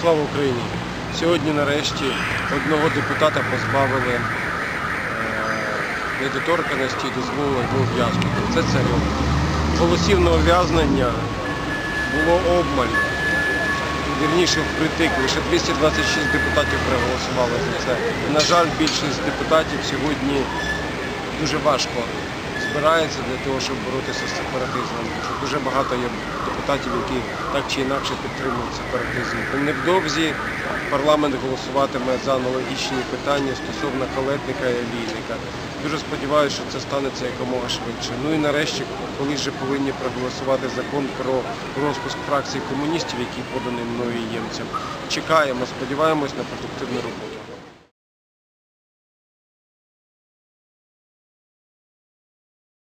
Слава Україні! Сьогодні нарешті одного депутата позбавили е, недоторканості і дозволили його ув'язнити. Це царьов. Голосів на ув'язнення було обмаль. Вірніше впритик. Лише 226 депутатів проголосували за це. І, на жаль, більшість депутатів сьогодні дуже важко збирається для того, щоб боротися з сепаратизмом. Дуже багато є депутатів, які так чи інакше підтримують сепаратизм. Невдовзі парламент голосуватиме за аналогічні питання стосовно калетника і олійника. Дуже сподіваюся, що це станеться якомога швидше. Ну і нарешті, коли вже повинні проголосувати закон про розпуск фракції комуністів, який поданий мною ємцям. Чекаємо, сподіваємось на продуктивну роботу.